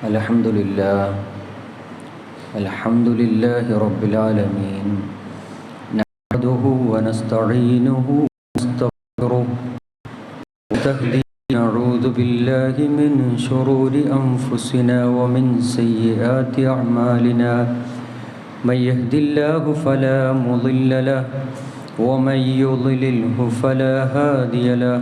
الحمد لله. الحمد لله رب العالمين. نحمده ونستعينه ونستغفره. وتهدي نعوذ بالله من شرور أنفسنا ومن سيئات أعمالنا. من يهد الله فلا مضل له ومن يضلله فلا هادي له.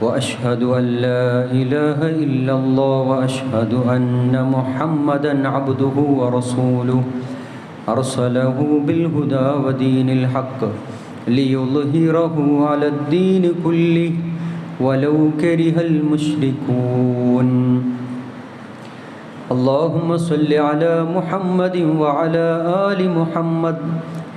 وأشهد أن لا إله إلا الله وأشهد أن محمدا عبده ورسوله. أرسله بالهدى ودين الحق ليظهره على الدين كله ولو كره المشركون. اللهم صل على محمد وعلى آل محمد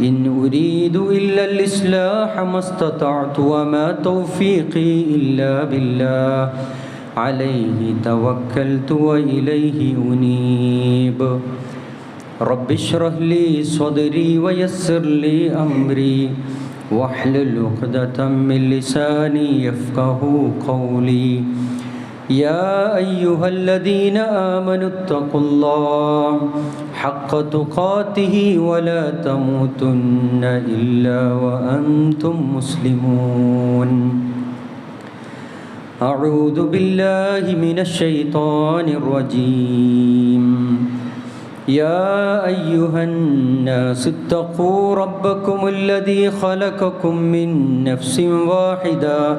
إن أريد إلا الإصلاح ما استطعت وما توفيقي إلا بالله. عليه توكلت وإليه أنيب. رب اشرح لي صدري ويسر لي أمري. واحلل عقدة من لساني يفقه قولي. يا أيها الذين آمنوا اتقوا الله حق تقاته ولا تموتن إلا وأنتم مسلمون. أعوذ بالله من الشيطان الرجيم. يا أيها الناس اتقوا ربكم الذي خلقكم من نفس واحدة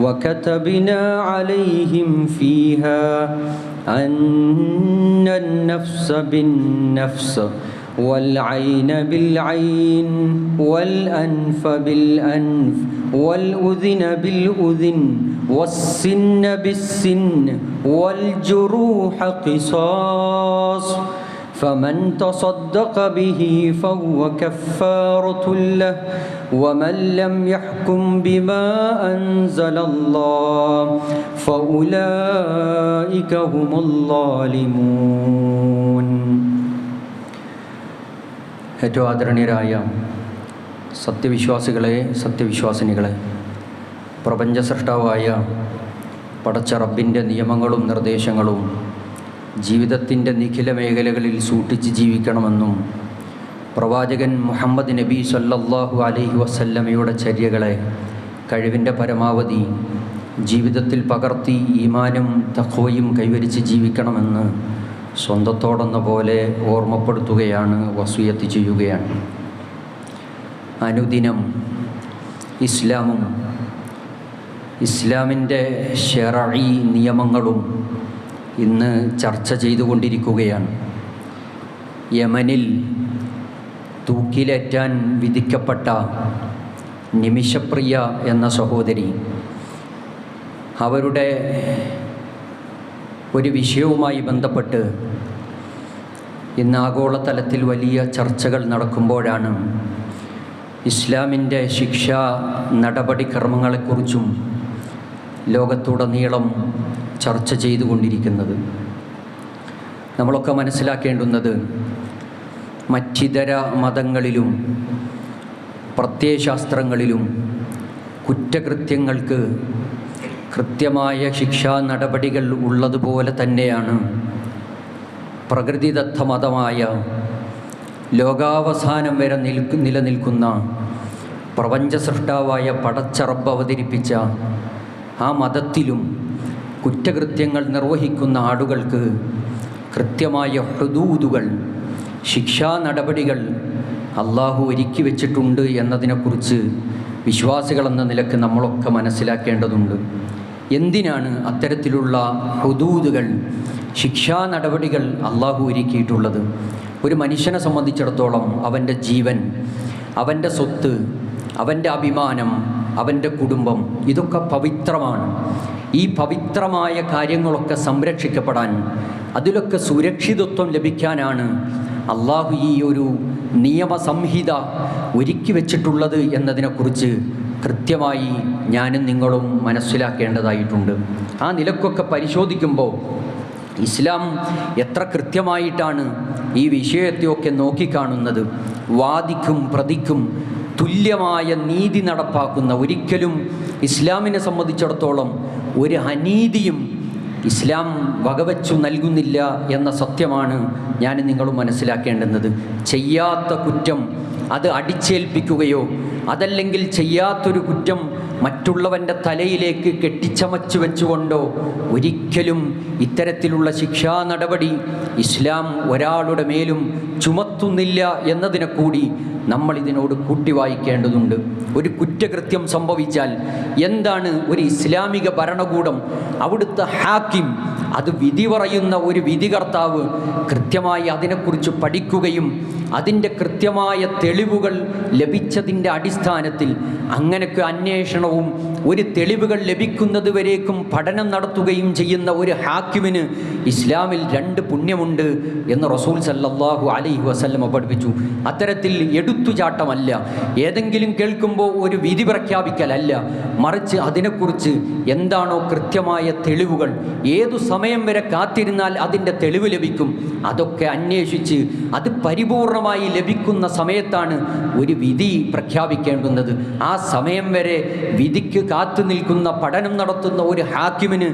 وكتبنا عليهم فيها أن النفس بالنفس والعين بالعين والأنف بالأنف والأذن بالأذن والسن بالسن والجروح قصاص فمن تصدق به فهو كفارة له ومن لم يحكم بما أنزل الله فأولئك هم الظالمون ഏറ്റവും ആദരണീയരായ സത്യവിശ്വാസികളെ സത്യവിശ്വാസിനികളെ പ്രപഞ്ച സൃഷ്ടാവായ പടച്ച റബ്ബിൻ്റെ നിയമങ്ങളും നിർദ്ദേശങ്ങളും ജീവിതത്തിന്റെ നിഖില മേഖലകളിൽ സൂക്ഷിച്ച് ജീവിക്കണമെന്നും പ്രവാചകൻ മുഹമ്മദ് നബി സല്ലല്ലാഹു അലൈഹി വസല്ലമയുടെ ചര്യകളെ കഴിവിന്റെ പരമാവധി ജീവിതത്തിൽ പകർത്തി ഈമാനും തഖ്വയും കൈവരിച്ച് ജീവിക്കണമെന്ന് സ്വന്തത്തോടെന്ന പോലെ ഓർമ്മപ്പെടുത്തുകയാണ് വസൂയത്ത് ചെയ്യുകയാണ്. അനുദിനം ഇസ്ലാമും ഇസ്ലാമിന്റെ ഷെറഈ നിയമങ്ങളും ഇന്ന് ചർച്ച ചെയ്തുകൊണ്ടിരിക്കുകയാണ്. യമനിൽ തൂക്കിലേറ്റാൻ വിധിക്കപ്പെട്ട നിമിഷപ്രിയ എന്ന സഹോദരി അവരുടെ ഒരു വിഷയവുമായി ബന്ധപ്പെട്ട് ഇന്ന് ആഗോളതലത്തിൽ വലിയ ചർച്ചകൾ നടക്കുമ്പോഴാണ് ഇസ്ലാമിന്റെ ശിക്ഷാ നടപടിക്രമങ്ങളെക്കുറിച്ചും ലോകത്തുടനീളം ചർച്ച ചെയ്തുകൊണ്ടിരിക്കുന്നത്. നമ്മളൊക്കെ മനസ്സിലാക്കേണ്ടുന്നത് മറ്റിതര മതങ്ങളിലും പ്രത്യയശാസ്ത്രങ്ങളിലും കുറ്റകൃത്യങ്ങൾക്ക് കൃത്യമായ ശിക്ഷാ നടപടികൾ ഉള്ളതുപോലെ തന്നെയാണ് പ്രകൃതിദത്ത മതമായ ലോകാവസാനം വരെ നിൽക്കു നിലനിൽക്കുന്ന പ്രപഞ്ച സൃഷ്ടാവായ പടച്ചറബ് അവതരിപ്പിച്ച ആ മതത്തിലും കുറ്റകൃത്യങ്ങൾ നിർവഹിക്കുന്ന ആടുകൾക്ക് കൃത്യമായ ഹൃദൂതുകൾ ശിക്ഷാ നടപടികൾ അള്ളാഹു ഒരുക്കി വെച്ചിട്ടുണ്ട് എന്നതിനെക്കുറിച്ച് വിശ്വാസികളെന്ന നിലയ്ക്ക് നമ്മളൊക്കെ മനസ്സിലാക്കേണ്ടതുണ്ട്. എന്തിനാണ് അത്തരത്തിലുള്ള ഹുദൂദുകൾ ശിക്ഷാ നടപടികൾ അള്ളാഹു ഒരുക്കിയിട്ടുള്ളത്? ഒരു മനുഷ്യനെ സംബന്ധിച്ചിടത്തോളം അവന്റെ ജീവൻ അവന്റെ സ്വത്ത് അവന്റെ അഭിമാനം അവന്റെ കുടുംബം ഇതൊക്കെ പവിത്രമാണ്. ഈ പവിത്രമായ കാര്യങ്ങളൊക്കെ സംരക്ഷിക്കപ്പെടാൻ അതിലൊക്കെ സുരക്ഷിതത്വം ലഭിക്കാനാണ് അള്ളാഹു ഈ ഒരു നിയമസംഹിത ഒരുക്കി വെച്ചിട്ടുള്ളത് എന്നതിനെക്കുറിച്ച് കൃത്യമായി ഞാനും നിങ്ങളും മനസ്സിലാക്കേണ്ടതായിട്ടുണ്ട്. ആ നിലക്കൊക്കെ പരിശോധിക്കുമ്പോൾ ഇസ്ലാം എത്ര കൃത്യമായിട്ടാണ് ഈ വിഷയത്തെയൊക്കെ നോക്കിക്കാണുന്നത്. വാദിക്കും പ്രതിക്കും തുല്യമായ നീതി നടപ്പാക്കുന്ന ഒരിക്കലും ഇസ്ലാമിനെ സംബന്ധിച്ചിടത്തോളം ഒരു അനീതിയും ഇസ്ലാം വകവച്ചു നൽകുന്നില്ല എന്ന സത്യമാണ് ഞാൻ നിങ്ങളും മനസ്സിലാക്കേണ്ടുന്നത്. ചെയ്യാത്ത കുറ്റം അത് അടിച്ചേൽപ്പിക്കുകയോ അതല്ലെങ്കിൽ ചെയ്യാത്തൊരു കുറ്റം മറ്റുള്ളവന്റെ തലയിലേക്ക് കെട്ടിച്ചമച്ചു വെച്ചുകൊണ്ടോ ഒരിക്കലും ഇത്തരത്തിലുള്ള ശിക്ഷാ നടപടി ഇസ്ലാം ഒരാളുടെ മേലും ചുമത്തുന്നില്ല എന്നതിനെ കൂടി നമ്മൾ ഇതിനോട് കൂട്ടി വായിക്കേണ്ടതുണ്ട്. ഒരു കുറ്റകൃത്യം സംഭവിച്ചാൽ എന്താണ് ഒരു ഇസ്ലാമിക ഭരണകൂടം? അവിടുത്തെ ഹാക്കിം അത് വിധി പറയുന്ന ഒരു വിധികർത്താവ് കൃത്യമായി അതിനെക്കുറിച്ച് പഠിക്കുകയും അതിന്റെ കൃത്യമായ തെളിവുകൾ ലഭിച്ചതിന്റെ അടിസ്ഥാനത്തിൽ അങ്ങനെയൊക്കെ അന്വേഷണവും ഒരു തെളിവുകൾ ലഭിക്കുന്നത് വരേക്കും പഠനം നടത്തുകയും ചെയ്യുന്ന ഒരു ഹാക്കിമിന് ഇസ്ലാമിൽ രണ്ട് പുണ്യമുണ്ട് എന്ന് റസൂൽ സല്ലാഹു അലൈഹി വസല്ലമ പഠിപ്പിച്ചു. അത്തരത്തിൽ എടുത്തുചാട്ടമല്ല. ഏതെങ്കിലും കേൾക്കുമ്പോൾ ഒരു വിധി പ്രഖ്യാപിക്കലല്ല. മറിച്ച് അതിനെക്കുറിച്ച് എന്താണോ കൃത്യമായ തെളിവുകൾ ഏതു സമയം വരെ കാത്തിരുന്നാൽ അതിന്റെ തെളിവ് ലഭിക്കും അതൊക്കെ അന്വേഷിച്ച് അത് പരിപൂർണമായി ലഭിക്കുന്ന സമയത്താണ് ഒരു വിധി പ്രഖ്യാപിക്കേണ്ടുന്നത്. ആ സമയം വരെ വിധിക്ക് കാത്തു നിൽക്കുന്ന പഠനം നടത്തുന്ന ഒരു ഹാക്കിമിന്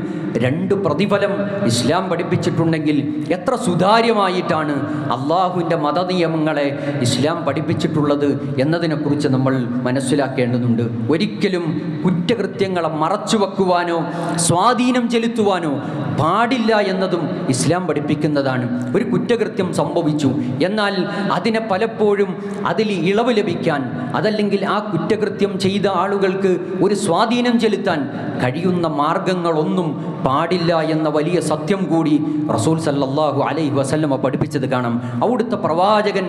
രണ്ട് പ്രതിഫലം ഇസ്ലാം പഠിപ്പിച്ചിട്ടുണ്ടെങ്കിൽ എത്ര സുതാര്യമായിട്ടാണ് അള്ളാഹുവിന്റെ മതനിയമങ്ങളെ ഇസ്ലാം പഠിപ്പിച്ചിട്ടുള്ളത് എന്നതിനെക്കുറിച്ച് നമ്മൾ മനസ്സിലാക്കേണ്ടതുണ്ട്. ഒരിക്കലും കുറ്റകൃത്യങ്ങളെ മറച്ചു വെക്കുവാനോ സ്വാധീനം ചെലുത്തുവാനോ പാടില്ല എന്നതും ഇസ്ലാം പഠിപ്പിക്കുന്നതാണ്. ഒരു കുറ്റകൃത്യം സംഭവിച്ചു. എന്നാൽ അതിനെ പലപ്പോഴും അതിൽ ഇളവ് ലഭിക്കാൻ അതല്ലെങ്കിൽ ആ കുറ്റകൃത്യം ചെയ്ത ആളുകൾക്ക് ഒരു സ്വാധീനം ചെലുത്താൻ കഴിയുന്ന മാർഗങ്ങളൊന്നും പാടില്ല എന്ന വലിയ സത്യം കൂടി റസൂൽ സല്ലാഹു അലൈഹി വസല്ലമ പഠിപ്പിച്ചത് കാണാം. അവിടുത്തെ പ്രവാചകൻ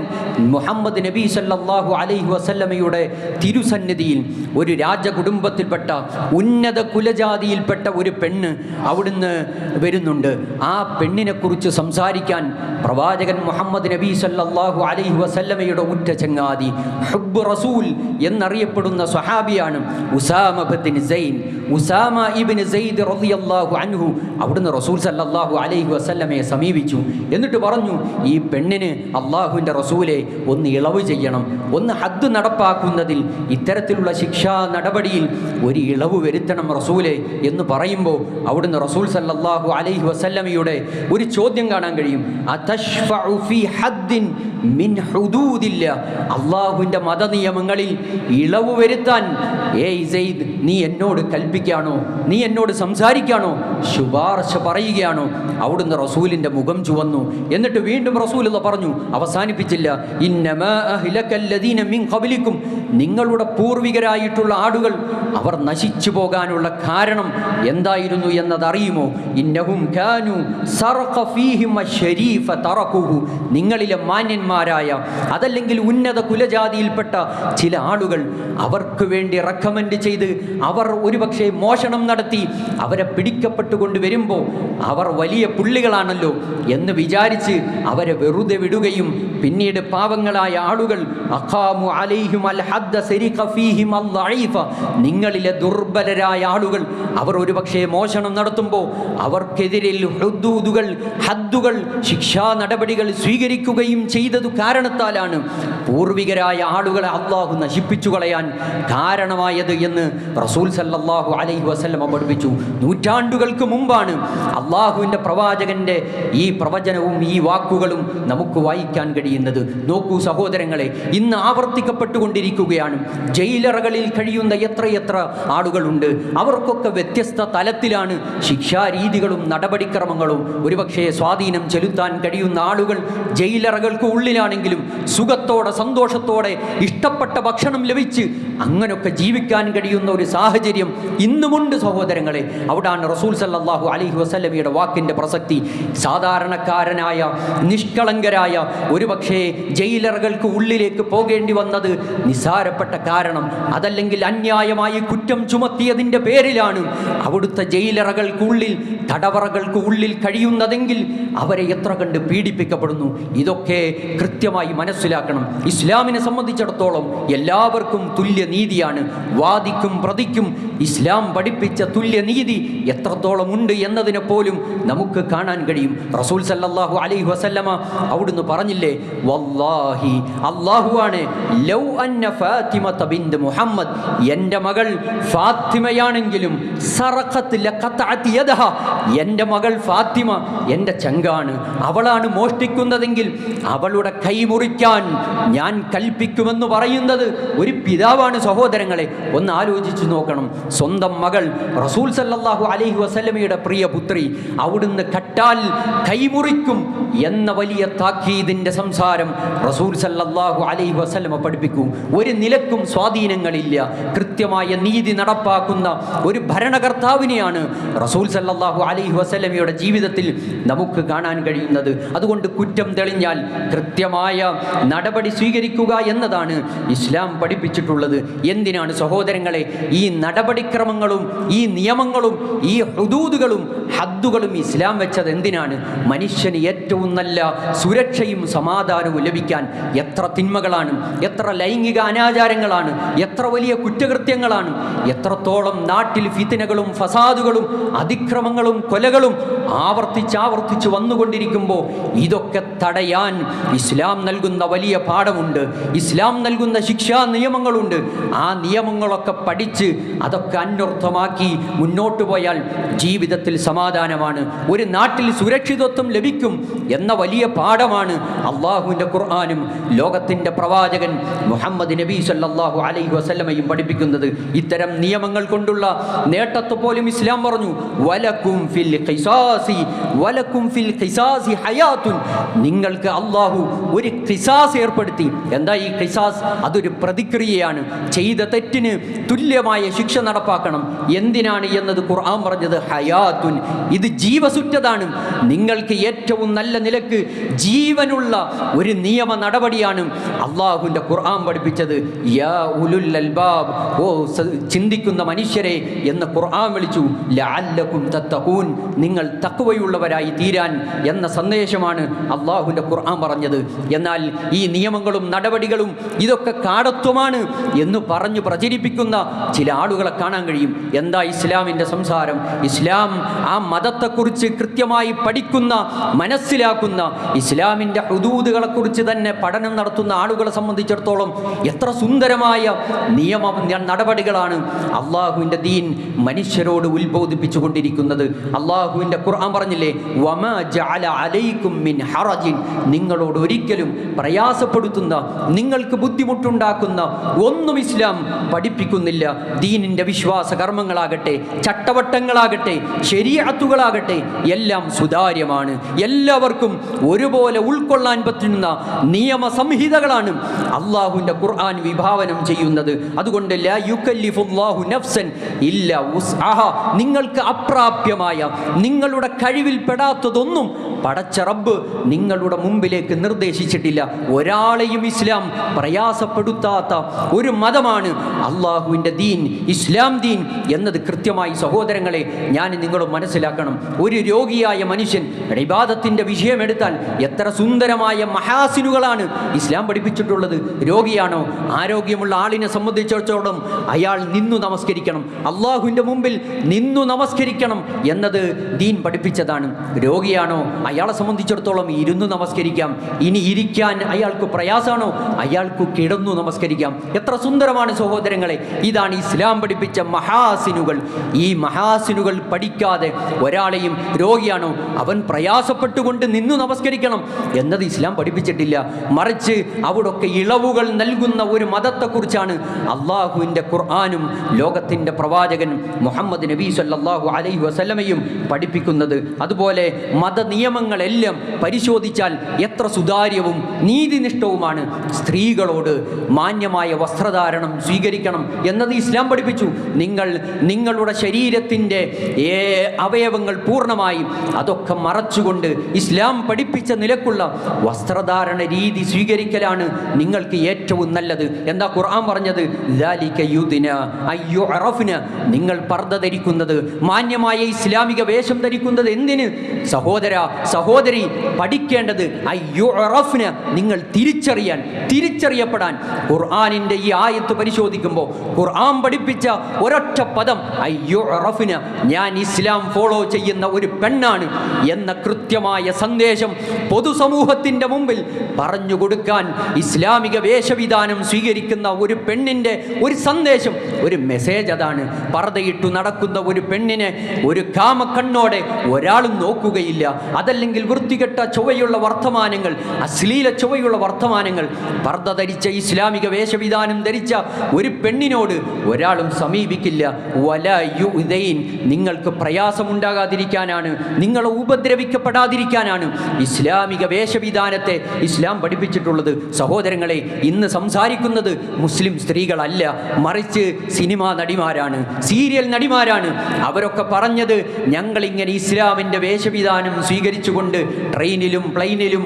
മുഹമ്മദ് നബി സല്ലാഹു അലൈഹി വസല്ലമയുടെ തിരുസന്നിധിയിൽ ഒരു രാജകുടുംബത്തിൽപ്പെട്ട ഉന്നത കുലജാതിയിൽപ്പെട്ട ഒരു പെണ്ണ് അവിടുന്ന് വരുന്നുണ്ട്. ആ പെണ്ണിനെ കുറിച്ച് സംസാരിക്കാൻ പ്രവാചകൻ മുഹമ്മദ് നബി സല്ലാഹു അലൈഹി വസല്ലമയുടെ ഉറ്റ ചങ്ങാതി ഹുബ് റസൂൽ എന്നറിയപ്പെടുന്ന സ്വഹാബിയാണ് Usama bin Zain Usama ibn Zaid റളിയല്ലാഹു അൻഹു അവിടുന്ന് റസൂൽ സല്ലല്ലാഹു അലൈഹി വസല്ലമയെ സമീപിച്ചു. എന്നിട്ട് പറഞ്ഞു ഈ പെണ്ണിന് അള്ളാഹുവിന്റെ റസൂലെ ഒന്ന് ഇളവ് ചെയ്യണം. ഒന്ന് ഹദ് നടപ്പാക്കുന്നതിൽ ഇത്തരത്തിലുള്ള ശിക്ഷാ നടപടിയിൽ ഒരു ഇളവ് വരുത്തണം റസൂലെ എന്ന് പറയുമ്പോൾ അവിടുന്ന് റസൂൽ സല്ലല്ലാഹു അലൈഹി വസല്ലമയുടെ ഒരു ചോദ്യം കാണാൻ കഴിയും. അതഷ്ഫഉ ഫീ ഹദ്ദിൻ മിൻ ഹുദൂദില്ല. അള്ളാഹുവിന്റെ മതനിയമങ്ങളിൽ ഇളവ് വരുത്താൻ ഏയ് നീ എന്നോട് കൽപ്പിക്കുകയാണോ നീ എന്നോട് സംസാരിക്കുകയാണോ ശുപാർശ പറയുകയാണോ? അവിടുന്ന് റസൂലിന്റെ മുഖം ചുവന്നു. എന്നിട്ട് വീണ്ടും റസൂൽ പറഞ്ഞു അവസാനിപ്പിച്ചില്ല. മിൻ നിങ്ങളുടെ പൂർവികരായിട്ടുള്ള ആടുകൾ അവർ നശിച്ചു പോകാനുള്ള കാരണം എന്തായിരുന്നു എന്നതറിയുമോ? ഇന്നഹും സർഖ ഫീഹിം മാന്യന്മാരായ അതല്ലെങ്കിൽ ഉന്നത കുലജാതിയിൽപ്പെട്ട ചില ആളുകൾ അവർക്ക് വേണ്ടി റെക്കമെൻഡ് ചെയ്ത് അവർ ഒരുപക്ഷെ മോഷണം നടത്തി അവരെ പിടിക്കപ്പെട്ടുകൊണ്ട് വരുമ്പോൾ അവർ വലിയ പുള്ളികളാണല്ലോ എന്ന് വിചാരിച്ച് അവരെ വെറുതെ വിടുകയും പിന്നീട് പാവങ്ങളായ ആളുകൾ അഖാമു അൽ ഹദ്ദ സരിഖ ഫീഹിം അൽ. നിങ്ങളിലെ ദുർബലരായ ആളുകൾ അവർ ഒരുപക്ഷെ മോഷണം നടത്തുമ്പോൾ അവർക്കെതിരിൽ ഹദ്ദുകൾ ശിക്ഷാ നടപടികൾ സ്വീകരിക്കുകയും ചെയ്തതു കാരണത്താലാണ് പൂർവികരായ ആളുകളെ അള്ളാഹു നശിപ്പിച്ചു കളയാൻ കാരണമായത് എന്ന് റസൂൽ സല്ലാഹു അലൈഹി വസ്ലമ പഠിപ്പിച്ചു. നൂറ്റാണ്ടുകൾക്ക് മുമ്പാണ് അള്ളാഹുവിന്റെ പ്രവാചകന്റെ ഈ പ്രവചനവും ഈ വാക്കുകളും നമുക്ക് വായിക്കാൻ കഴിയുന്നത്. നോക്കൂ സഹോദരങ്ങളെ ഇന്ന് ആവർത്തിക്കപ്പെട്ടുകൊണ്ടിരിക്കുകയാണ്. ജയിലറകളിൽ കഴിയുന്ന എത്രയെത്ര ആളുകളുണ്ട്. അവർക്കൊക്കെ വ്യത്യസ്ത തലത്തിലാണ് ശിക്ഷാരീതികളും നടപടിക്രമങ്ങളും. ഒരുപക്ഷെ സ്വാധീനം ചെലുത്താൻ കഴിയുന്ന ആളുകൾ ജയിലറകൾക്ക് ഉള്ളിലാണെങ്കിലും സുഖത്തോടെ സന്തോഷത്തോടെ ഇഷ്ടപ്പെട്ട ഭക്ഷണം ലഭിച്ച് അങ്ങനെയൊക്കെ ജീവിക്കാൻ കഴിയുന്ന ഒരു സാഹചര്യം ഇന്നുമുണ്ട് സഹോദരങ്ങളെ. അവിടാണ് റസൂൽ സല്ലാഹു അലഹി വസ്ലമിയുടെ വാക്കിന്റെ പ്രസക്തി. സാധാരണക്കാരനായ നിഷ്കളങ്കരായ ഒരുപക്ഷേ ജയിലറുകൾക്ക് ഉള്ളിലേക്ക് പോകേണ്ടി വന്നത് നിസ്സാരപ്പെട്ട കാരണം അതല്ലെങ്കിൽ അന്യായമായി കുറ്റം ചുമത്തിയതിന്റെ പേരിലാണ്. അവിടുത്തെ ജയിലറകൾക്കുള്ളിൽ തടവറകൾക്ക് ഉള്ളിൽ കഴിയുന്നതെങ്കിൽ അവരെ എത്ര കണ്ട് പീഡിപ്പിക്കപ്പെടുന്നു. ഇതൊക്കെ കൃത്യമായി മനസ്സിലാക്കണം. ഇസ്ലാമിനെ സംബന്ധിച്ചിടത്തോളം എല്ലാവർക്കും തുല്യനീതിയാണ് വാദിക്കും പ്രതിക്കും ഇസ്ലാം പഠിപ്പിച്ച തുല്യനീതി എത്രത്തോളം ഉണ്ട് എന്നതിനെ പോലും നമുക്ക് കാണാൻ കഴിയും. റസൂൽ സല്ലാഹു അലൈഹി വസല്ലമ അവിടുന്ന് പറഞ്ഞില്ലേ വല്ലാഹി അള്ളാഹുവാണ് ലൗ അന്ന ഫാത്തിമ തബിന്ദ് മുഹമ്മദ്. എന്റെ മകൾ ഫാത്തിമയാണെങ്കിലും സറഖത്ത് എന്റെ മകൾ ഫാത്തിമ എന്റെ ചങ്കാണ്. അവളാണ് മോഷ്ടിക്കുന്നതെങ്കിൽ അവളുടെ കൈ മുറിക്കാൻ ഞാൻ കൽപ്പിക്കുമെന്ന് പറയുന്നത് ഒരു പിതാവാണ് സഹോദരങ്ങളെ. ഒന്ന് ആലോചിച്ചു നോക്കണം. സ്വന്തം മകൾ റസൂൽ സല്ലാഹു അലഹി വസല്ലമയുടെ പ്രിയ പുത്രി അവിടുന്ന് കട്ടാൽ കൈമുറിക്കും എന്ന വലിയ താക്കീതിന്റെ സംസാരം റസൂൽ സല്ലാഹു അലൈഹി വസല്ലമ പഠിപ്പിക്കും. ഒരു നിലക്കും സ്വാധീനങ്ങളില്ല. കൃത്യമായ നീതി നടപ്പാക്കുന്ന ഒരു ഭരണകർത്താവിനെയാണ് റസൂൽ സല്ലാഹു അലൈഹി വസല്ലമയുടെ ജീവിതത്തിൽ നമുക്ക് കാണാൻ കഴിയുന്നത്. അതുകൊണ്ട് കുറ്റം തെളിഞ്ഞാൽ കൃത്യമായ നടപടി സ്വീകരിക്കുക എന്നതാണ് ഇസ്ലാം പഠിപ്പിച്ചിട്ടുള്ളത്. എന്തിനാണ് സഹോദരങ്ങളെ ഈ നടപടിക്രമങ്ങളും ഈ നിയമങ്ങളും ഈ ഹുദൂദുകളും ഹദ്ദുകളും ഇസ്ലാം വെച്ചത് എന്തിനാണ്? മനുഷ്യന് ഏറ്റവും നല്ല സുരക്ഷയും സമാധാനവും ലഭിക്കാൻ എത്ര തിന്മകളാണ് എത്ര ലൈംഗിക അനാചാരങ്ങളാണ് എത്ര വലിയ കുറ്റകൃത്യങ്ങളാണ് എത്രത്തോളം നാട്ടിൽ ഫിത്തിനകളും ഫസാദുകളും അതിക്രമങ്ങളും കൊലകളും ആവർത്തിച്ച് ആവർത്തിച്ച് വന്നുകൊണ്ടിരിക്കുമ്പോൾ ഇതൊക്കെ തടയാൻ ഇസ്ലാം നൽകുന്ന വലിയ പാഠമുണ്ട് ഇസ്ലാം നൽകുന്ന ശിക്ഷാ നിയമങ്ങളുണ്ട്. ആ നിയമങ്ങളൊക്കെ പഠിച്ച് അതൊക്കെ അന്വർത്ഥമാക്കി മുന്നോട്ട് പോയാൽ ജീവിതത്തിൽ സമാധാനമാണ്. ഒരു നാട്ടിൽ സുരക്ഷിതത്വം ലഭിക്കും എന്ന വലിയ പാഠമാണ് അള്ളാഹുവിന്റെ ഖുർആാനും ലോകത്തിന്റെ പ്രവാചകൻ മുഹമ്മദ് നബി സല്ലാഹു അലൈഹി വസ്ലമയും പഠിപ്പിക്കുന്നത്. ഇത്തരം നിയമങ്ങൾ കൊണ്ടുള്ള നേട്ടത്തെ പോലും ഇസ്ലാം പറഞ്ഞു വലക്കും ഫിൽ വലക്കും ഫിൽ ഹയാത്തുൻ. നിങ്ങൾക്ക് അള്ളാഹു ഒരു ക്രിസാസ് ഏർപ്പെടുത്തി. എന്താ ഈ ക്രിസാസ് അതൊരു പ്രതിക്രിയയാണ്. ചെയ്ത തെറ്റിന് തുല്യമായ ശിക്ഷ നടപ്പാക്കണം. എന്തിനാണ് എന്നത് ഖുർആൻ പറഞ്ഞത്? ഹയാത്തുൻ. ഇത് ജീവസുറ്റതാണ്. നിങ്ങൾക്ക് ഏറ്റവും നല്ല നിലയ്ക്ക് ജീവനുള്ള ഒരു നിയമ നടപടിയാണ് അള്ളാഹുവിന്റെ ഖുർആൻ പഠിപ്പിച്ചത്. യാ ഉലുൽ ഓ ചിന്തിക്കുന്ന മനുഷ്യരെ എന്ന് ഖുർആൻ വിളിച്ചു. ലഅല്ലക്കും നിങ്ങൾ തക്കുവയുള്ളവരായി തീരാൻ എന്ന സന്ദേശമാണ് അള്ളാഹുവിന്റെ ഖുർആൻ പറഞ്ഞത്. എന്നാൽ ഈ നിയമങ്ങളും നടപടികളും ഇതൊക്കെ കാടത്വമാണ് എന്ന് പറഞ്ഞു പ്രചരിപ്പിക്കുന്ന ചില ആളുകളെ കാണാൻ കഴിയും. എന്താ ഇസ്ലാമിന്റെ സംസാരം? ഇസ്ലാം ആ മതത്തെക്കുറിച്ച് കൃത്യമായി പഠിക്കുന്ന മനസ്സിലാക്കുന്ന ഇസ്ലാമിന്റെ ഹുദൂദുകളെക്കുറിച്ച് തന്നെ പഠനം നടത്തുന്ന ആളുകളെ സംബന്ധിച്ചിടത്തോളം എത്ര സുന്ദരമായ നിയമ നടപടികളാണ് അള്ളാഹുവിന്റെ ദീൻ മനുഷ്യരോട് ഉത്ബോധിപ്പിച്ചു കൊണ്ടിരിക്കുന്നത് അള്ളാഹുവിന്റെ ഖുർആൻ പറഞ്ഞില്ലേ വമ ജഅല അലൈക്കും മിൻ ഹറജിൻ. നിങ്ങളോട് ഒരിക്കലും പ്രയാസപ്പെടുത്തുന്ന നിങ്ങൾക്ക് ബുദ്ധിമുട്ടുണ്ടാക്കുന്ന ഒന്നും ഇസ്ലാം പഠിപ്പിക്കുന്നില്ല. ദീനിന്റെ വിശ്വാസ കർമ്മങ്ങളാകട്ടെ ചട്ടവട്ടങ്ങളാകട്ടെ ശരീഅത്തുകളാകട്ടെ എല്ലാം സുതാര്യമാണ്. എല്ലാവർക്കും ഒരുപോലെ ഉൾക്കൊള്ളാൻ പറ്റുന്ന നിയമ സംഹിതകളാണ് അള്ളാഹുവിന്റെ ഖുർആൻ വിഭാവനം ചെയ്യുന്നത്. അതുകൊണ്ട് ഇല്ല നിങ്ങൾക്ക് അപ്രാപ്യമായ നിങ്ങളുടെ കഴിവിൽ പെടാത്തതൊന്നും പടച്ച റബ്ബ് നിങ്ങളുടെ മുമ്പിലേക്ക് നിർദ്ദേശിച്ചിട്ടില്ല ഒരാളെയും ഇസ്ലാം പ്രയാസപ്പെടുത്താത്ത ഒരു മതമാണ് അള്ളാഹുവിന്റെ ദീൻ ഇസ്ലാം ദീൻ എന്നത് കൃത്യമായി സഹോദരങ്ങളെ ഞാൻ നിങ്ങൾ മനസ്സിലാക്കണം. ഒരു രോഗിയായ മനുഷ്യൻ ഇബാദത്തിന്റെ വിഷയമെടുത്താൽ എത്ര സുന്ദരമായ മഹാസിനുകളാണ് ഇസ്ലാം പഠിപ്പിച്ചിട്ടുള്ളത്. രോഗിയാണോ? ആരോഗ്യമുള്ള ആളിനെ സംബന്ധിച്ചിടത്തോളം അയാൾ നിന്നു നമസ്കരിക്കണം. അള്ളാഹുവിന്റെ മുമ്പിൽ നിന്നു നമസ്കരിക്കണം എന്നത് ദീൻ പഠിപ്പിച്ചതാണ്. രോഗിയാണോ? അയാളെ സംബന്ധിച്ചിടത്തോളം ഇരുന്നു നമസ്കരിക്കാം. ഇനി ഇരിക്കാൻ അയാൾക്ക് പ്രയാസമാണോ? അയാൾക്ക് കിടന്നു നമസ്കരിക്കാം. എത്ര സുന്ദരമാണ് സഹോദരങ്ങളെ ഇതാണ് ഇസ്ലാം പഠിപ്പിച്ച മഹാസിനുകൾ. ഈ മഹാസിനുകൾ പഠിക്കാതെ ഒരാളെയും രോഗിയാണോ? അവൻ പ്രയാസപ്പെട്ടുകൊണ്ട് നിന്നു നമസ്കരിക്കണം. എന്നത് ഇസ്ലാം പഠിപ്പിച്ചിട്ടില്ല. മറിച്ച് അവിടൊക്കെ ഇളവുകൾ നൽകുന്ന ഒരു മതത്തെക്കുറിച്ചാണ് അള്ളാഹുവിന്റെ ഖുർആാനും ലോകത്തിന്റെ പ്രവാചകൻ മുഹമ്മദ് നബി സല്ലാഹു അലൈഹി വസല്ലമയും പഠിപ്പിക്കുന്നത്. അതുപോലെ മതനിയമങ്ങളെല്ലാം പരിശോധിച്ചാൽ എത്ര ന്യായവും നീതിനിഷ്ഠവുമാണ് സ്ത്രീകളോട് മാന്യമായ വസ്ത്രധാരണം സ്വീകരിക്കണം എന്നത് ഇസ്ലാം പഠിപ്പിച്ചു. നിങ്ങൾ നിങ്ങളുടെ ശരീരത്തിന്റെ അവയവങ്ങൾ പൂർണമായും അതൊക്കെ മറച്ചുകൊണ്ട് ഇസ്ലാം പഠിപ്പിച്ച നിലക്കുള്ള വസ്ത്രധാരണ രീതി സ്വീകരിക്കലാണ് നിങ്ങൾക്ക് ഏറ്റവും നല്ലത്. എന്താ ഖുർആൻ പറഞ്ഞത്? അയ്യോ അറഫിന്. നിങ്ങൾ പർദ്ദ ധരിക്കുന്നത് മാന്യമായ ഇസ്ലാമിക വേഷം ധരിക്കുന്നത് എന്തിന്? സഹോദര സഹോദരി പഠിക്കേണ്ടത് അയ്യോ അയ്യുറഫ്ന നിങ്ങൾ തിരിച്ചറിയാൻ തിരിച്ചറിയപ്പെടാൻ ഖുർആാനിന്റെ ഈ ആയത്ത് പരിശോധിക്കുമ്പോൾ ഖുർആൻ പഠിപ്പിച്ച ഒരൊറ്റ പദം അയ്യോ റഫിന് ഞാൻ ഇസ്ലാം ഫോളോ ചെയ്യുന്ന ഒരു പെണ്ണാണ് എന്ന കൃത്യമായ സന്ദേശം പൊതുസമൂഹത്തിന്റെ മുമ്പിൽ പറഞ്ഞു കൊടുക്കാൻ ഇസ്ലാമിക വേഷവിധാനം സ്വീകരിക്കുന്ന ഒരു പെണ്ണിന്റെ ഒരു സന്ദേശം ഒരു മെസ്സേജ് അതാണ്. പറതയിട്ടു നടക്കുന്ന ഒരു പെണ്ണിനെ ഒരു കാമക്കണ്ണോടെ ഒരാളും നോക്കുകയില്ല. അതല്ലെങ്കിൽ വൃത്തികെട്ട ചൊവ്വയുള്ള വർത്തമാനങ്ങൾ അശ്ലീല ചൊവ്വയുള്ള വർത്തമാനങ്ങൾ. പർദ്ദ ധരിച്ച ഇസ്ലാമിക വേഷവിധാനം ധരിച്ച ഒരു പെണ്ണിനോട് ഒരാളും സമീപിക്കില്ല. വല യു യുദൈൻ നിങ്ങൾക്ക് പ്രയാസമുണ്ടാകാതിരിക്കാനാണ് നിങ്ങളെ ഉപദ്രവിക്കപ്പെടാതിരിക്കാനാണ് ഇസ്ലാമിക വേഷവിധാനത്തെ ഇസ്ലാം പഠിപ്പിച്ചിട്ടുള്ളത്. സഹോദരങ്ങളെ ഇന്ന് സംസാരിക്കുന്നത് മുസ്ലിം സ്ത്രീകളല്ല മറിച്ച് സിനിമാ നടിമാരാണ് സീരിയൽ നടിമാരാണ്. അവരൊക്കെ പറഞ്ഞത് ഞങ്ങളിങ്ങനെ ഇസ്ലാമിന്റെ വേഷവിധാനം സ്വീകരിച്ചുകൊണ്ട് ട്രെയിനിലും പ്ലെയിനിലും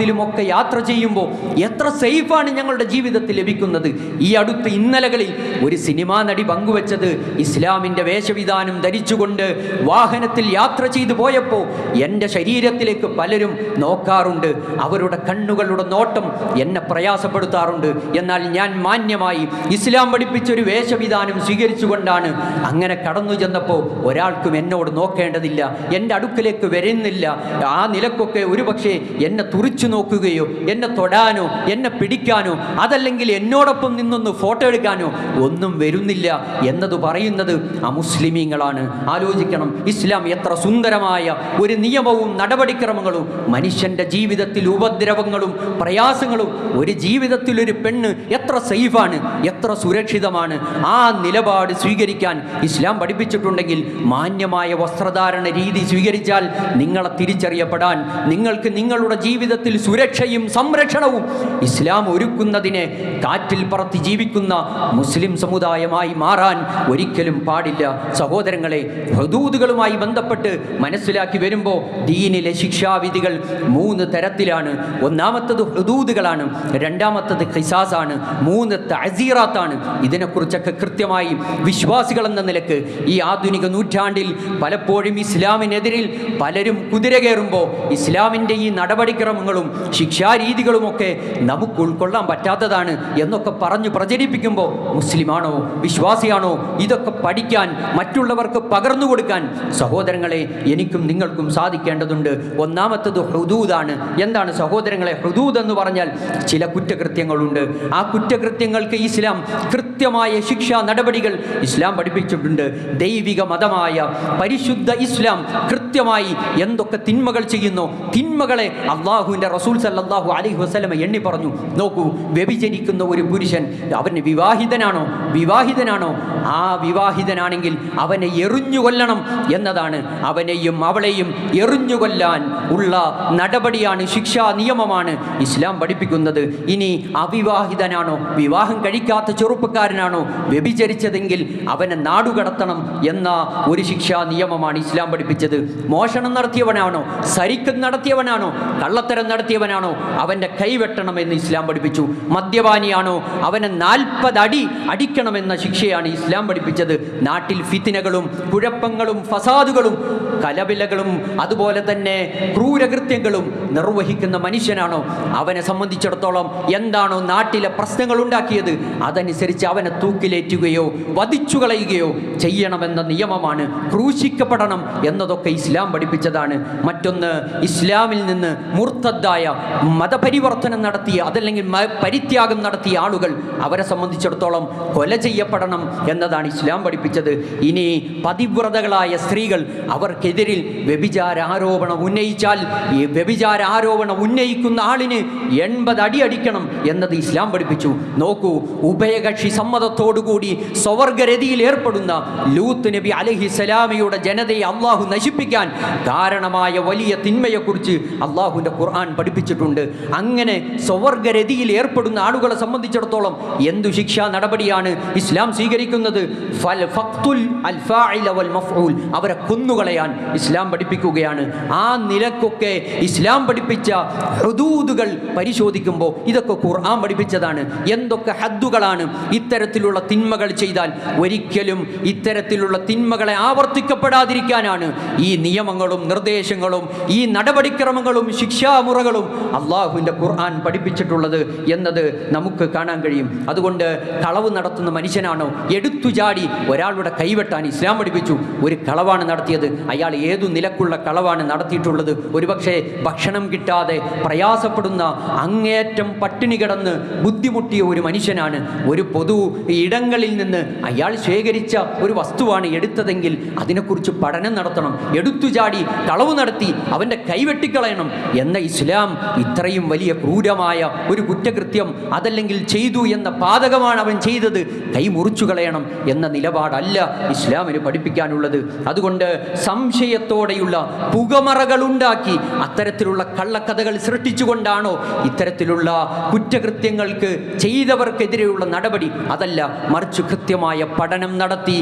വാഹനത്തിലുമൊക്കെ യാത്ര ചെയ്യുമ്പോൾ എത്ര സേഫാണ് ഞങ്ങളുടെ ജീവിതത്തിൽ ലഭിക്കുന്നത്? ഈ അടുത്ത ഇന്നലകളിൽ ഒരു സിനിമാ നടി പങ്കുവച്ചത് ഇസ്ലാമിന്റെ വേഷവിധാനം ധരിച്ചുകൊണ്ട് വാഹനത്തിൽ യാത്ര ചെയ്തു പോയപ്പോൾ എന്റെ ശരീരത്തിലേക്ക് പലരും നോക്കാറുണ്ട്. അവരുടെ കണ്ണുകളുടെ നോട്ടം എന്നെ പ്രയാസപ്പെടുത്താറുണ്ട്. എന്നാൽ ഞാൻ മാന്യമായി ഇസ്ലാം പഠിപ്പിച്ച ഒരു വേഷവിധാനം സ്വീകരിച്ചുകൊണ്ടാണ് അങ്ങനെ കടന്നു ചെന്നപ്പോൾ ഒരാൾക്കും എന്നോട് നോക്കേണ്ടതില്ല. എന്റെ അടുക്കലേക്ക് വരുന്നില്ല. ആ നിലക്കൊക്കെ ഒരുപക്ഷെ എന്നെ തുറിച്ചു നോക്കുകയോ എന്നെ തൊടാനോ എന്നെ പിടിക്കാനോ അതല്ലെങ്കിൽ എന്നോടൊപ്പം നിന്നൊന്ന് ഫോട്ടോ എടുക്കാനോ ഒന്നും വരുന്നില്ല എന്നത് പറയുന്നത് അമുസ്ലിമീങ്ങളാണ്. ആലോചിക്കണം ഇസ്ലാം എത്ര സുന്ദരമായ ഒരു നിയമവും നടപടിക്രമങ്ങളും മനുഷ്യന്റെ ജീവിതത്തിൽ ഉപദ്രവങ്ങളും പ്രയാസങ്ങളും ഒരു ജീവിതത്തിൽ ഒരു പെണ്ണ് എത്ര സേഫാണ് എത്ര സുരക്ഷിതമാണ് ആ നിലപാട് സ്വീകരിക്കാൻ ഇസ്ലാം പഠിപ്പിച്ചിട്ടുണ്ടെങ്കിൽ മാന്യമായ വസ്ത്രധാരണ രീതി സ്വീകരിച്ചാൽ നിങ്ങളെ തിരിച്ചറിയപ്പെടാൻ നിങ്ങൾക്ക് നിങ്ങളുടെ ജീവിതത്തിൽ സുരക്ഷയും സംരക്ഷണവും ഇസ്ലാം ഒരുക്കുന്നതിനെ കാറ്റിൽ പറത്തി ജീവിക്കുന്ന മുസ്ലിം സമുദായമായി മാറാൻ ഒരിക്കലും പാടില്ല. സഹോദരങ്ങളെ ഹദൂദുകളുമായി ബന്ധപ്പെട്ട് മനസ്സിലാക്കി വരുമ്പോൾ ദീനിലെ ശിക്ഷാവിധികൾ മൂന്ന് തരത്തിലാണ്. ഒന്നാമത്തത് ഹദൂദുകളാണ് രണ്ടാമത്തത് ഖിസാസാണ് മൂന്ന് തഅസീറാത്താണ്. ഇതിനെക്കുറിച്ചൊക്കെ കൃത്യമായി വിശ്വാസികൾ എന്ന നിലയ്ക്ക് ഈ ആധുനിക നൂറ്റാണ്ടിൽ പലപ്പോഴും ഇസ്ലാമിനെതിരിൽ പലരും കുതിര കയറുമ്പോൾ ഇസ്ലാമിന്റെ ഈ നടപടിക്രമങ്ങളും ശിക്ഷാരീതികളുമൊക്കെ നമുക്ക് ഉൾക്കൊള്ളാൻ പറ്റാത്തതാണ് എന്നൊക്കെ പറഞ്ഞു പ്രചരിപ്പിക്കുമ്പോൾ മുസ്ലിമാണോ വിശ്വാസിയാണോ ഇതൊക്കെ പഠിക്കാൻ മറ്റുള്ളവർക്ക് പകർന്നു കൊടുക്കാൻ സഹോദരങ്ങളെ എനിക്കും നിങ്ങൾക്കും സാധിക്കേണ്ടതുണ്ട്. ഒന്നാമത്തത് ഹുദൂദാണ്. എന്താണ് സഹോദരങ്ങളെ? ഹുദൂദ് എന്ന് പറഞ്ഞാൽ ചില കുറ്റകൃത്യങ്ങളുണ്ട്. ആ കുറ്റകൃത്യങ്ങൾക്ക് ഇസ്ലാം കൃത്യമായ ശിക്ഷാ നടപടികൾ ഇസ്ലാം പഠിപ്പിച്ചിട്ടുണ്ട്. ദൈവിക മതമായ പരിശുദ്ധ ഇസ്ലാം കൃത്യമായി എന്തൊക്കെ തിന്മകൾ ചെയ്യുന്നു തിന്മകളെ അള്ളാഹുവിന്റെ റസൂൽ സല്ലാഹു അലി വസ്ലമ എണ്ണി പറഞ്ഞു നോക്കൂ വ്യഭിചരിക്കുന്ന ഒരു പുരുഷൻ അവന് വിവാഹിതനാണോ? വിവാഹിതനാണോ? ആ വിവാഹിതനാണെങ്കിൽ അവനെ എറിഞ്ഞു കൊല്ലണം എന്നതാണ് അവനെയും അവളെയും എറിഞ്ഞു കൊല്ലാൻ ഉള്ള നടപടിയാണ് ശിക്ഷാ നിയമമാണ് ഇസ്ലാം പഠിപ്പിക്കുന്നത്. ഇനി അവിവാഹിതനാണോ? വിവാഹം കഴിക്കാത്ത ചെറുപ്പക്കാരനാണോ? വ്യഭിചരിച്ചതെങ്കിൽ അവനെ നാടുകടത്തണം എന്ന ഒരു ശിക്ഷാ നിയമമാണ് ഇസ്ലാം പഠിപ്പിച്ചത്. മോഷണം നടത്തിയവനാണോ? സരിക്കും നടത്തിയവനാണോ? കള്ളത്തരം നടത്തിയവനാണോ? അവന്റെ കൈവെട്ടണമെന്ന് ഇസ്ലാം പഠിപ്പിച്ചു. മദ്യപാനിയാണോ? അവനെ നാൽപ്പത് അടി അടിക്കണമെന്ന ശിക്ഷയാണ് ഇസ്ലാം പഠിപ്പിച്ചത്. നാട്ടിൽ ഫിത്തിനകളും കുഴപ്പങ്ങളും ഫസാദുകളും കലവിലകളും അതുപോലെ തന്നെ ക്രൂരകൃത്യങ്ങളും നിർവഹിക്കുന്ന മനുഷ്യനാണോ? അവനെ സംബന്ധിച്ചിടത്തോളം എന്താണോ നാട്ടിലെ പ്രശ്നങ്ങൾ ഉണ്ടാക്കിയത്? അതനുസരിച്ച് അവനെ തൂക്കിലേറ്റുകയോ വധിച്ചു കളയുകയോ ചെയ്യണമെന്ന നിയമമാണ് ക്രൂശിക്കപ്പെടണം എന്നതൊക്കെ ഇസ്ലാം പഠിപ്പിച്ചതാണ്. മറ്റൊന്ന് ഇസ്ലാമിൽ നിന്ന് മുർത്തദ്ദായ മതപരിവർത്തനം നടത്തിയ അതല്ലെങ്കിൽ പരിത്യാഗം നടത്തിയ ആളുകൾ അവരെ സംബന്ധിച്ചിടത്തോളം കൊല ചെയ്യപ്പെടണം എന്നതാണ് ഇസ്ലാം പഠിപ്പിച്ചത്. ഇനി പതിവ്രതകളായ സ്ത്രീകൾ അവർക്കെതിരിൽ വ്യഭിചാര ആരോപണം ഉന്നയിച്ചാൽ ഈ വ്യഭിചാര ആരോപണം ഉന്നയിക്കുന്ന ആളിന് എൺപത് അടി അടിക്കണം എന്നത് ഇസ്ലാം പഠിപ്പിച്ചു. നോക്കൂ ഉഭയകക്ഷി സമ്മതത്തോടുകൂടി സ്വവർഗരതിയിൽ ഏർപ്പെടുന്ന ലൂത്ത് നബി അലഹി സലാമിയുടെ ജനതയെ അള്ളാഹു നശിപ്പിക്കാൻ കാരണമായ വലിയ തിന്മയെക്കുറിച്ച് അള്ളാഹുവിന്റെ ഖുർആൻ പഠിപ്പിച്ചിട്ടുണ്ട്. അങ്ങനെ സ്വവർഗരതിയിൽ ഏർപ്പെടുന്ന ആളുകളെ സംബന്ധിച്ചിടത്തോളം എന്തു ശിക്ഷാ നടപടിയാണ് ഇസ്ലാം സ്വീകരിക്കുന്നത്? ഫൽ ഫഖ്തുൽ അൽ വൽ മഫ്ഊൽ. അവരെ കൊന്നുകളയാൻ ഇസ്ലാം പഠിപ്പിക്കുകയാണ്. ആ നിലക്കൊക്കെ ഇസ്ലാം പഠിപ്പിച്ച ഹുദൂദുകൾ പരിശോധിക്കുമ്പോൾ ഇതൊക്കെ ഖുർആൻ പഠിപ്പിച്ചതാണ്. എന്തൊക്കെ ഹദ്ദുകളാണ് ഇത്തരത്തിലുള്ള തിന്മകൾ ചെയ്താൽ ഒരിക്കലും ഇത്തരത്തിലുള്ള തിന്മകളെ ആവർത്തിക്കപ്പെടാതിരിക്കാനാണ്. ഈ നിയമങ്ങളും നിർദ്ദേശങ്ങളും ഈ നടപടിക്രമങ്ങളും ശിക്ഷാമുറകളും അള്ളാഹുവിന്റെ ഖുർആൻ പഠിപ്പിച്ചിട്ടുള്ളത് എന്നത് നമുക്ക് കാണാൻ കഴിയും. അതുകൊണ്ട് കളവ് നടത്തുന്ന മനുഷ്യനാണോ? എടുത്തുചാടി ഒരാളുടെ കൈവെട്ടാൻ ഇസ്ലാം പഠിപ്പിച്ചു. ഒരു കളവാണ് നടത്തിയത്. അയാൾ ഏതു നിലക്കുള്ള കളവാണ് നടത്തിയിട്ടുള്ളത്? ഒരുപക്ഷെ ഭക്ഷണം കിട്ടാതെ പ്രയാസപ്പെടുന്ന അങ്ങേറ്റം പട്ടിണി കിടന്ന് ബുദ്ധിമുട്ടിയ ഒരു മനുഷ്യനാണ്. ഒരു പൊതു ഇടങ്ങളിൽ നിന്ന് അയാൾ ശേഖരിച്ച ഒരു വസ്തുവാണ് എടുത്തതെങ്കിൽ അതിനെക്കുറിച്ച് പഠനം നടത്തണം. എടുത്തുചാടി കളവ് നടത്തി അവന്റെ കൈവെട്ടിക്കളയണം എന്ന ഇസ്ലാം ഇത്രയും വലിയ ക്രൂരമായ ഒരു കുറ്റകൃത്യം അതല്ലെങ്കിൽ ചെയ്തു എന്ന പാതകമാണ് അവൻ ചെയ്തത്. കൈ മുറിച്ചു കളയണം എന്ന നിലപാടല്ല ഇസ്ലാമിന് പഠിപ്പിക്കാനുള്ളത്. അതുകൊണ്ട് സംശയത്തോടെയുള്ള പുകമറകൾ ഉണ്ടാക്കി അത്തരത്തിലുള്ള കള്ളക്കഥകൾ സൃഷ്ടിച്ചുകൊണ്ടാണോ ഇത്തരത്തിലുള്ള കുറ്റകൃത്യങ്ങൾക്ക് ചെയ്തവർക്കെതിരെയുള്ള നടപടി? അതല്ല മറിച്ച് കൃത്യമായ പഠനം നടത്തി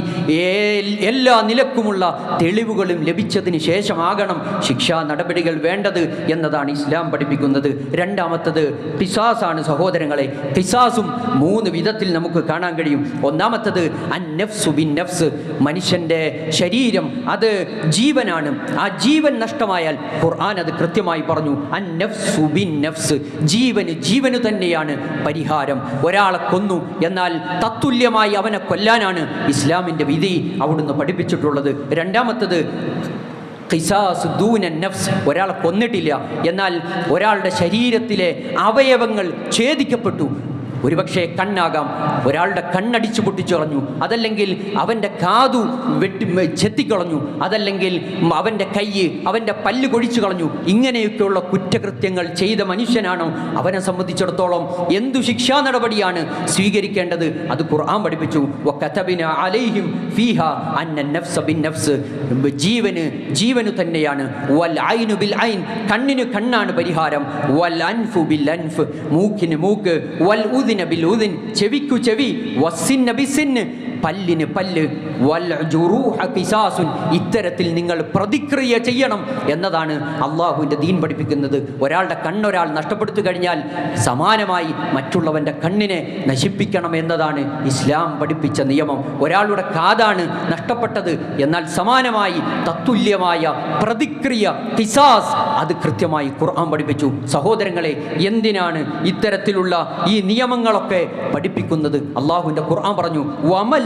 എല്ലാ നിലക്കുമുള്ള തെളിവുകളും ലഭിച്ചതിന് ശേഷമാകണം ശിക്ഷാ നടപടികൾ വേണ്ടത് എന്നതാണ് ഇസ്ലാം പഠിപ്പിക്കുന്നത് രണ്ടാമത്തത് പിസാസാണ് സഹോദരങ്ങളെ. പിസാസും മൂന്ന് വിധത്തിൽ നമുക്ക് കാണാൻ കഴിയും. ഒന്നാമത്തത് അന്നഫ്സു ബിൻ നഫ്സ് മനുഷ്യന്റെ ശരീരം അത് ജീവനാണ്. ആ ജീവൻ നഷ്ടമായാൽ ഖുർആൻ അത് കൃത്യമായി പറഞ്ഞു. അന്നഫ്സു ബിൻ നഫ്സ് ജീവന് ജീവന് തന്നെയാണ് പരിഹാരം. ഒരാളെ കൊന്നു എന്നാൽ തത്തുല്യമായി അവനെ കൊല്ലാനാണ് ഇസ്ലാമിന്റെ വിധി അവിടുന്ന് പഠിപ്പിച്ചിട്ടുള്ളത്. രണ്ടാമത്തത് ഖിസാസ് ദൂന നഫ്സ്. ഒരാളെ കൊന്നിട്ടില്ല. എന്നാൽ ഒരാളുടെ ശരീരത്തിലെ അവയവങ്ങൾ ഛേദിക്കപ്പെട്ടു. ഒരുപക്ഷെ കണ്ണാകാം. ഒരാളുടെ കണ്ണടിച്ചു പൊട്ടിച്ചുകളഞ്ഞു അതല്ലെങ്കിൽ അവന്റെ കാതു വെട്ടി ചെത്തിക്കളഞ്ഞു. അതല്ലെങ്കിൽ അവന്റെ കൈ അവന്റെ പല്ല് കൊഴിച്ചു കളഞ്ഞു. ഇങ്ങനെയൊക്കെയുള്ള കുറ്റകൃത്യങ്ങൾ ചെയ്ത മനുഷ്യനാണോ അവനെ സംബന്ധിച്ചിടത്തോളം എന്തു ശിക്ഷാ നടപടിയാണ് സ്വീകരിക്കേണ്ടത്? അത് ഖുർആൻ പഠിപ്പിച്ചു. വക്കതബിന അലൈഹിം ഫീഹ അന്ന ബിൻ നഫ്സ്. ജീവന് ജീവനു തന്നെയാണ്. വൽ ഐനു ബിൽ ഐൻ. കണ്ണിന് കണ്ണാണ് പരിഹാരം. വൽ അൻഫു ബിൽ അൻഫ്. മൂക്കിന് മൂക്ക്. വൽ ഉദിന ബിൽ ഉദിൻ ചെവിക്കു ചെവി വസ്സിൻ ബിസിന്ന് പല്ലിന് പല്ല്. ഖിസാസുൻ ഇത്തരത്തിൽ നിങ്ങൾ പ്രതിക്രിയ ചെയ്യണം എന്നതാണ് അള്ളാഹുവിന്റെ ദീൻ പഠിപ്പിക്കുന്നത്. ഒരാളുടെ കണ്ണൊരാൾ നഷ്ടപ്പെടുത്തു കഴിഞ്ഞാൽ സമാനമായി മറ്റുള്ളവന്റെ കണ്ണിനെ നശിപ്പിക്കണം എന്നതാണ് ഇസ്ലാം പഠിപ്പിച്ച നിയമം. ഒരാളുടെ കാതാണ് നഷ്ടപ്പെട്ടത് എന്നാൽ സമാനമായി തത്തുല്യമായ പ്രതിക്രിയ കിസാസ് അത് കൃത്യമായി ഖുർആൻ പഠിപ്പിച്ചു. സഹോദരങ്ങളെ എന്തിനാണ് ഇത്തരത്തിലുള്ള ഈ നിയമങ്ങളൊക്കെ പഠിപ്പിക്കുന്നത്? അള്ളാഹുവിന്റെ ഖുർആൻ പറഞ്ഞു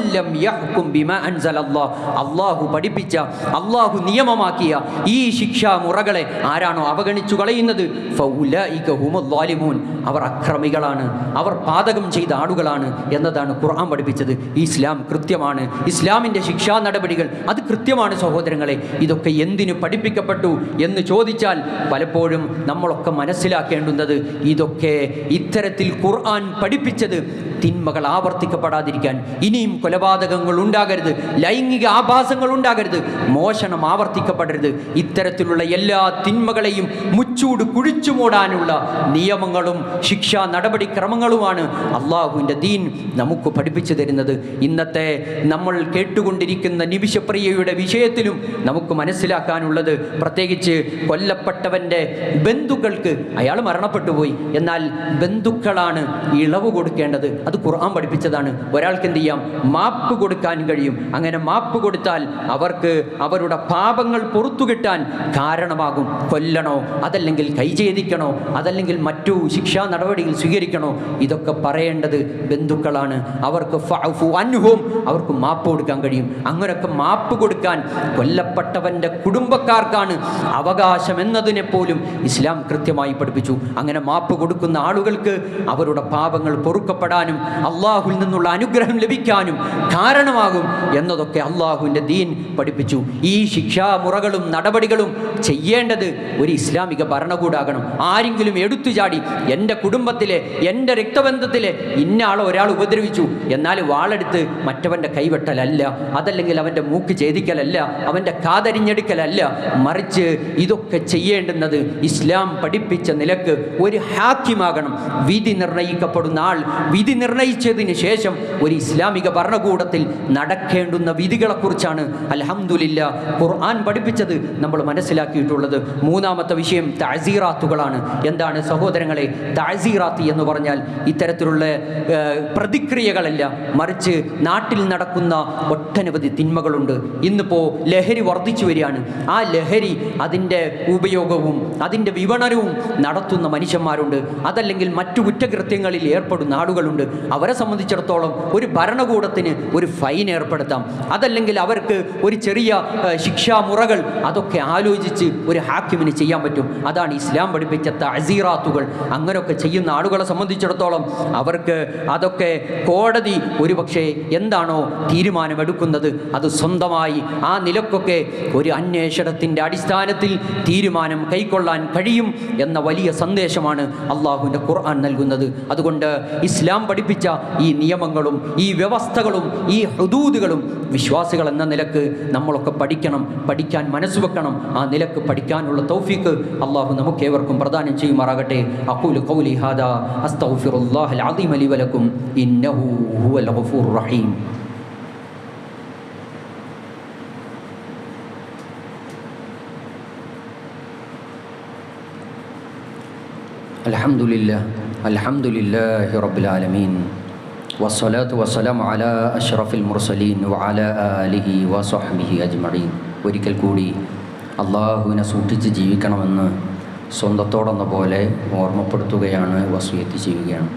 വമല്ലം യഹ്കും ബിമാ അൻസലല്ലാഹ് അള്ളാഹു പഠിപ്പിച്ച അള്ളാഹു നിയമമാക്കിയ ഈ ശിക്ഷാ മുറകളെ ആരാണോ അവഗണിച്ചു കളയുന്നത്? അവർ അക്രമികളാണ്. അവർ പാതകം ചെയ്ത ആളുകളാണ് എന്നതാണ് ഖുർആൻ പഠിപ്പിച്ചത്. ഇസ്ലാം കൃത്യമാണ്. ഇസ്ലാമിന്റെ ശിക്ഷാ നടപടികൾ അത് കൃത്യമാണ് സഹോദരങ്ങളെ. ഇതൊക്കെ എന്തിനു പഠിപ്പിക്കപ്പെട്ടു എന്ന് ചോദിച്ചാൽ പലപ്പോഴും നമ്മളൊക്കെ മനസ്സിലാക്കേണ്ടുന്നത് ഇതൊക്കെ ഇത്തരത്തിൽ ഖുർആൻ പഠിപ്പിച്ചത് തിന്മകൾ ആവർത്തിക്കപ്പെടാതിരിക്കാൻ. ഇനിയും കൊലപാതകങ്ങൾ ഉണ്ടാകരുത് ലൈംഗിക ആഭാസങ്ങൾ ഉണ്ടാകരുത് മോഷണം ആവർത്തിക്കപ്പെടരുത്. ഇത്തരത്തിലുള്ള എല്ലാ തിന്മകളെയും മുച്ചൂട് കുഴിച്ചു മൂടാനുള്ള നിയമങ്ങളും ശിക്ഷാ നടപടിക്രമങ്ങളുമാണ് അള്ളാഹുവിന്റെ ദീൻ നമുക്ക് പഠിപ്പിച്ചു തരുന്നത്. ഇന്നത്തെ നമ്മൾ കേട്ടുകൊണ്ടിരിക്കുന്ന നിമിഷപ്രിയയുടെ വിഷയത്തിലും നമുക്ക് മനസ്സിലാക്കാനുള്ളത് പ്രത്യേകിച്ച് കൊല്ലപ്പെട്ടവന്റെ ബന്ധുക്കൾക്ക് അയാൾ മരണപ്പെട്ടു പോയി. എന്നാൽ ബന്ധുക്കളാണ് ഇളവ് കൊടുക്കേണ്ടത്. അത് ഖുർആൻ പഠിപ്പിച്ചതാണ്. ഒരാൾക്ക് എന്ത് ചെയ്യാം? മാപ്പ് കൊടുക്കാൻ കഴിയും. അങ്ങനെ മാപ്പ് കൊടുത്താൽ അവർക്ക് അവരുടെ പാപങ്ങൾ പുറത്തു കിട്ടാൻ കാരണമാകും. കൊല്ലണോ അതല്ലെങ്കിൽ കൈചേദിക്കണോ അതല്ലെങ്കിൽ മറ്റു ശിക്ഷാ നടപടികൾ സ്വീകരിക്കണോ ഇതൊക്കെ പറയേണ്ടത് ബന്ധുക്കളാണ്. അവർക്ക് അനുഭവം അവർക്ക് മാപ്പ് കൊടുക്കാൻ കഴിയും. അങ്ങനെയൊക്കെ മാപ്പ് കൊടുക്കാൻ കൊല്ലപ്പെട്ടവന്റെ കുടുംബക്കാർക്കാണ് അവകാശം എന്നതിനെ പോലും ഇസ്ലാം കൃത്യമായി പഠിപ്പിച്ചു. അങ്ങനെ മാപ്പ് കൊടുക്കുന്ന ആളുകൾക്ക് അവരുടെ പാപങ്ങൾ പൊറുക്കപ്പെടാനും അള്ളാഹുൽ നിന്നുള്ള അനുഗ്രഹം ലഭിക്കാനും കാരണമാകും എന്നതൊക്കെ അള്ളാഹുവിന്റെ ദീൻ പഠിപ്പിച്ചു. ഈ ശിക്ഷാമുറകളും നടപടികളും ചെയ്യേണ്ടത് ഒരു ഇസ്ലാമിക ഭരണകൂടാകണം. ആരെങ്കിലും എടുത്തു ചാടി എന്റെ കുടുംബത്തിലെ എന്റെ രക്തബന്ധത്തിലെ ഇന്ന ആളെ ഒരാൾ ഉപദ്രവിച്ചു എന്നാൽ വാളെടുത്ത് മറ്റവന്റെ കൈവെട്ടലല്ല അതല്ലെങ്കിൽ അവന്റെ മൂക്ക് ഛേദിക്കലല്ല അവന്റെ കാതരിഞ്ഞെടുക്കലല്ല മറിച്ച് ഇതൊക്കെ ചെയ്യേണ്ടുന്നത് ഇസ്ലാം പഠിപ്പിച്ച നിലയ്ക്ക് ഒരു ഹാക്കിമാകണം. വിധി നിർണയിക്കപ്പെടുന്ന ആൾ വിധി നിർണയിച്ചതിന് ശേഷം ഒരു ഇസ്ലാമിക ഭരണകൂടത്തിൽ നടക്കേണ്ടുന്ന വിധികളെക്കുറിച്ചാണ് അലഹമുല്ല ഖുർആൻ പഠിപ്പിച്ചത് നമ്മൾ മനസ്സിലാക്കിയിട്ടുള്ളത്. മൂന്നാമത്തെ വിഷയം താസീറാത്തുകളാണ് എന്താണ് സഹോദരങ്ങളെ താസീറാത്ത് എന്ന് പറഞ്ഞാൽ ഇത്തരത്തിലുള്ള പ്രതിക്രിയകളല്ല. മറിച്ച് നാട്ടിൽ നടക്കുന്ന ഒട്ടനവധി തിന്മകളുണ്ട്. ഇന്നിപ്പോൾ ലഹരി വർദ്ധിച്ചു വരികയാണ്. ആ ലഹരി അതിന്റെ ഉപയോഗവും അതിന്റെ വിപണനവും നടത്തുന്ന മനുഷ്യന്മാരുണ്ട്. അതല്ലെങ്കിൽ മറ്റു കുറ്റകൃത്യങ്ങളിൽ ഏർപ്പെടുന്ന ആളുകളുണ്ട്. അവരെ സംബന്ധിച്ചിടത്തോളം ഒരു ഭരണകൂടത്തിന് ഒരു ഫൈൻ ഏർപ്പെടുത്താം. അതല്ലെങ്കിൽ അവർക്ക് ഒരു ചെറിയ ശിക്ഷാമുറകൾ അതൊക്കെ ആലോചിച്ച് ഒരു ഹാക്കിമിന് ചെയ്യാൻ പറ്റും. അതാണ് ഇസ്ലാം പഠിപ്പിച്ച തസീറാത്തുകൾ അങ്ങനെയൊക്കെ ചെയ്യുന്ന ആളുകളെ സംബന്ധിച്ചിടത്തോളം അവർക്ക് അതൊക്കെ കോടതി ഒരുപക്ഷെ എന്താണോ തീരുമാനമെടുക്കുന്നത് അത് സ്വന്തമായി ആ നിലക്കൊക്കെ ഒരു അന്വേഷണത്തിന്റെ അടിസ്ഥാനത്തിൽ തീരുമാനം കൈക്കൊള്ളാൻ കഴിയും എന്ന വലിയ സന്ദേശമാണ് അള്ളാഹുവിന്റെ ഖുർആൻ നൽകുന്നത്. അതുകൊണ്ട് ഇസ്ലാം പഠിപ്പിച്ച ഈ നിയമങ്ങളും ഈ വ്യവസ്ഥകളും ഈ ഹുദൂദുകളും വിശ്വാസികൾ എന്ന നിലക്ക് നമ്മളൊക്കെ പഠിക്കണം പഠിക്കാൻ മനസ്സ് വെക്കണം ആ നിലക്ക് പഠിക്കാനുള്ള തൗഫീക്ക് അള്ളാഹു നമുക്കേവർക്കും പ്രദാനം ചെയ്യുമാറാകട്ടെ അഖൂലു ഖൗലി ഹാദാ അസ്തഗ്ഫിറുല്ലാഹൽ അദീം ലി വലക്കും ഇന്നഹു ഹുവൽ ഗഫൂർ റഹീം الحمد لله الحمد لله رب العالمين വസ്സലാത്തു വസ്സലാം അല അഷ്റഫുൽ മുർസലീൻ വഅല അലിഹി വസ്ഹബിഹി അജ്മീൻ ഒരിക്കൽ കൂടി അള്ളാഹുവിനെ സൂക്ഷിച്ച് ജീവിക്കണമെന്ന് സ്വന്തത്തോടെന്ന പോലെ ഓർമ്മപ്പെടുത്തുകയാണ് വസൂയത്ത് ചെയ്യുകയാണ്.